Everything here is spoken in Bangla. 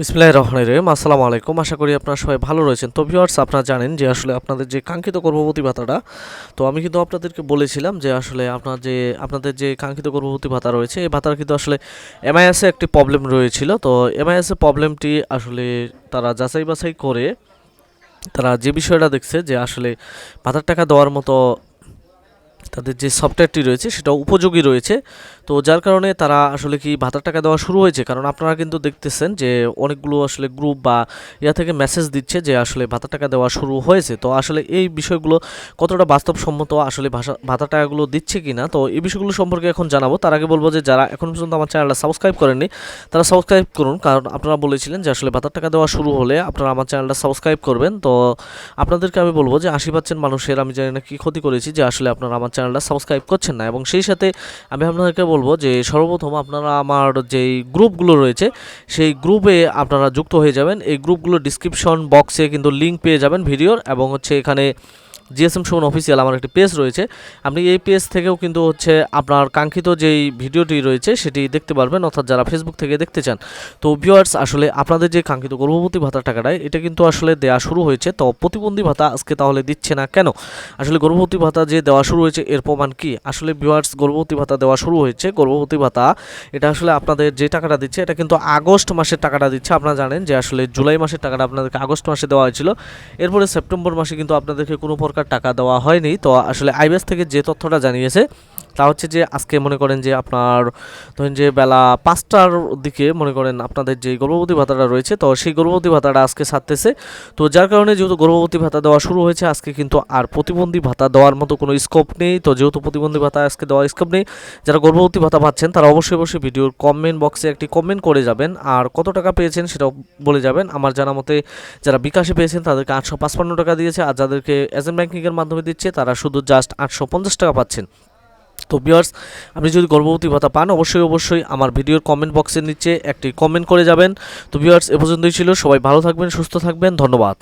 বিসমিল্লাহির রহমানির রহিম। আসসালামু আলাইকুম। আশা করি আপনারা সবাই ভালো রয়েছেন। তো ভিউয়ার্স, আপনারা জানেন যে আসলে আপনাদের যে কাঙ্ক্ষিত গর্ভবতী ভাতাটা, তো আমি কিন্তু আপনাদেরকে বলেছিলাম যে আসলে আপনার যে, আপনাদের যে কাঙ্ক্ষিত গর্ভবতী ভাতা রয়েছে, এই ভাতার কিন্তু আসলে এমআইএসে একটি প্রবলেম রয়েছিল। তো এমআইএসে প্রবলেমটি আসলে তারা যাচাই বাছাই করে, তারা যে বিষয়টা দেখছে যে আসলে ভাতার টাকা দেওয়ার মতো তাদের যে সফটওয়্যারটি রয়েছে, সেটা উপযোগী রয়েছে। তো যার কারণে তারা আসলে কি ভাতার টাকা দেওয়া শুরু হয়েছে? কারণ আপনারা কিন্তু দেখতেছেন যে অনেকগুলো আসলে গ্রুপ বা ইয়া থেকে মেসেজ দিচ্ছে যে আসলে ভাতার টাকা দেওয়া শুরু হয়েছে। তো আসলে এই বিষয়গুলো কতটা বাস্তবসম্মত আসলে ভাষা, ভাতার টাকাগুলো দিচ্ছে কি না তো এই বিষয়গুলো সম্পর্কে এখন জানাব। তার আগে বলব যে যারা এখন পর্যন্ত আমার চ্যানেলটা সাবস্ক্রাইব করেননি, তারা সাবস্ক্রাইব করুন। কারণ আপনারা বলেছিলেন যে আসলে ভাতার টাকা দেওয়া শুরু হলে আপনারা আমার চ্যানেলটা সাবস্ক্রাইব করবেন। তো আপনাদেরকে আমি বলব যে আশি পার্সেন্ট মানুষের আমি জানি না কী ক্ষতি করেছি যে আসলে আপনারা আমার চ্যানেলটা সাবস্ক্রাইব করছেন না। এবং সেই সাথে আমি আপনাদেরকে বলব যে সর্বপ্রথম আপনারা আমার যেই গ্রুপগুলো রয়েছে, সেই গ্রুপে আপনারা যুক্ত হয়ে যাবেন। এই গ্রুপগুলো ডিসক্রিপশন বক্সে কিন্তু লিঙ্ক পেয়ে যাবেন ভিডিওর এবং হচ্ছে এখানে জিএসএম শোন অফিসিয়াল আমার একটি পেজ রয়েছে। আপনি এই পেজ থেকেও কিন্তু হচ্ছে আপনার কাঙ্ক্ষিত যেই ভিডিওটি রয়েছে, সেটি দেখতে পারবেন। অর্থাৎ যারা ফেসবুক থেকে দেখতে চান, তো ভিউয়ার্স আসলে আপনাদের যে কাঙ্ক্ষিত গর্ভবতী ভাতার টাকাটা, এটা কিন্তু আসলে দেওয়া শুরু হয়েছে। তো প্রতিবন্ধী ভাতা আজকে তাহলে দিচ্ছে না কেন? আসলে গর্ভবতী ভাতা যে দেওয়া শুরু হয়েছে, এর প্রমাণ কি? আসলে ভিউয়ার্স গর্ভবতী ভাতা দেওয়া শুরু হয়েছে। গর্ভবতী ভাতা, এটা আসলে আপনাদের যে টাকাটা দিচ্ছে, এটা কিন্তু আগস্ট মাসের টাকাটা দিচ্ছে। আপনারা জানেন যে আসলে জুলাই মাসের টাকাটা আপনাদেরকে আগস্ট মাসে দেওয়া হয়েছিল। এরপরে সেপ্টেম্বর মাসে কিন্তু আপনাদেরকে কোনো প্রকার টাকা দেওয়া হয়নি। তো আসলে আইবিএস থেকে যে তথ্যটা জানিয়েছে তা হচ্ছে যে আজকে মনে করেন যে আপনার, ধরেন যে বেলা পাঁচটার দিকে মনে করেন আপনাদের যে গর্ভবতী ভাতাটা রয়েছে, তো সেই গর্ভবতী ভাতাটা আজকে ছাড়তেছে তো যার কারণে যেহেতু গর্ভবতী ভাতা দেওয়া শুরু হয়েছে, আজকে কিন্তু আর প্রতিবন্ধী ভাতা দেওয়ার মতো কোনো স্কোপ নেই। তো যেহেতু প্রতিবন্ধী ভাতা আজকে দেওয়ার স্কোপ নেই, যারা গর্ভবতী ভাতা পাচ্ছেন তারা অবশ্যই অবশ্যই ভিডিওর কমেন্ট বক্সে একটি কমেন্ট করে যাবেন। আর কত টাকা পেয়েছেন সেটাও বলে যাবেন। আমার জানা মতে যারা বিকাশে পেয়েছেন তাদেরকে আটশো পাঁচপান্ন টাকা দিয়েছে। আর যাদেরকে এজেন্ট ব্যাঙ্কিংয়ের মাধ্যমে দিচ্ছে, তারা শুধু জাস্ট আটশো পঞ্চাশ টাকা পাচ্ছেন। তো বিয়ার্স আপনি যদি গর্ভবতী ভাতা পান, অবশ্যই অবশ্যই আমার ভিডিওর কমেন্ট বক্সের নিচে একটি কমেন্ট করে যাবেন। তো বিয়ার্স এ পর্যন্তই ছিল। সবাই ভালো থাকবেন, সুস্থ থাকবেন। ধন্যবাদ।